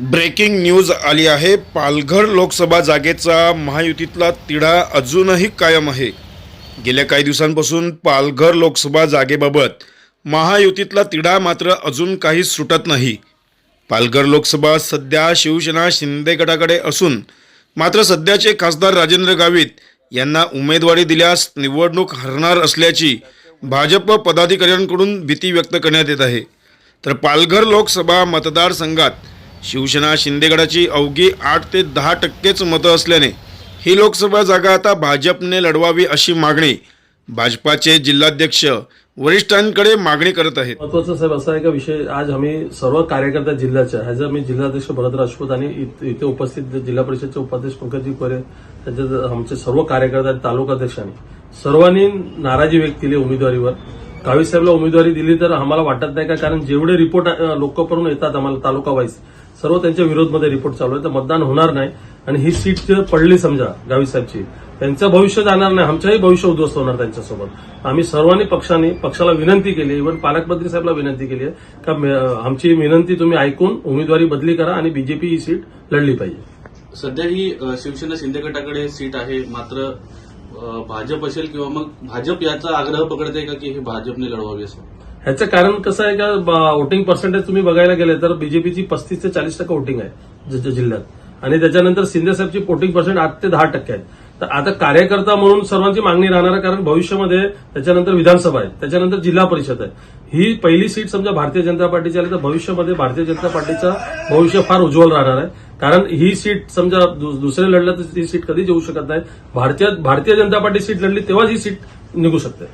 Breaking news आली आहे. पालघर लोकसभा जागेचा महायुतीतला तिढा अजूनही कायम आहे. गेल्या काही दिवसांपासून पालघर लोकसभा जागेबाबत महायुतीतला तिढा मात्र अजून काही सुटत नाही. पालघर लोकसभा सध्या शिवसेना शिंदे गटाकडे असून मात्र सध्याचे खासदार राजेंद्र गावित यांना उमेदवारी दिल्यास निवडणूक हरणार असल्याची भाजप पदाधिकाऱ्यांकडून भीती व्यक्त करण्यात येत आहे. तर पालघर लोकसभा मतदारसंघात शिवसेना शिंदेगडाची अवघी आठ ते दहा टक्केच मतं असल्याने ही लोकसभा जागा आता भाजपने लढवावी अशी मागणी. भाजपाचे जिल्हाध्यक्ष वरिष्ठांकडे मागणी करत आहेत. महत्वाचं साहेब असा आहे का विषय आज आम्ही सर्व कार्यकर्त्या जिल्ह्याच्या ह्याचं मी जिल्हाध्यक्ष भरत राजपूत आणि इथे उपस्थित जिल्हा परिषदचे उपाध्यक्ष पंकजी कोरे त्याच्यात आमचे सर्व कार्यकर्ते आणि तालुकाध्यक्षांनी सर्वांनी नाराजी व्यक्त केली उमेदवारीवर. गावी साहेबला उमेदवारी दिली तर आम्हाला वाटत नाही का? कारण जेवढे रिपोर्ट लोकपर्यंत येतात आम्हाला तालुका वाईज सर्व त्यांच्या विरोधमध्ये रिपोर्ट चालू आहे. तर मतदान होणार नाही. आणि ही सीट जर पडली समजा गावी साहेबची त्यांचं भविष्य जाणार नाही. आमचंही भविष्य उद्ध्वस्त होणार त्यांच्यासोबत. आम्ही सर्वांनी पक्षाने पक्षाला विनंती केली इव्हन पालकमंत्री साहेबला विनंती केली आहे का आमची विनंती तुम्ही ऐकून उमेदवारी बदली करा आणि बीजेपी ही सीट लढली पाहिजे. सध्या ही शिवसेना शिंदे गटाकडे सीट आहे. मात्र भाजप असेल किंवा मग भाजप याचा आग्रह पकडते का की हे भाजपने लढवावी असं? ह्याचं कारण कसं आहे का वोटिंग पर्सेंटेज तुम्ही बघायला गेले तर बीजेपीची पस्तीस ते चाळीस टक्के वोटिंग आहे जिल्ह्यात. आणि त्याच्यानंतर शिंदे साहेबची वोटिंग पर्सेंट आठ ते दहा टक्के आहे. तर आता कार्यकर्ता म्हणून सर्वांची मागणी राहणार आहे कारण भविष्यामध्ये त्याच्यानंतर विधानसभा आहे त्याच्यानंतर जिल्हा परिषद आहे. ही पहिली सीट समजा भारतीय जनता पार्टीची आली तर भविष्यामध्ये भारतीय जनता पार्टीचं भविष्य फार उज्ज्वल राहणार आहे. कारण ही सीट समजा दुसरे लढलं तर ही सीट कधीच येऊ शकत नाही. भारतीय भारतीय जनता पार्टी सीट लढली तेव्हाच ही सीट निघू शकते.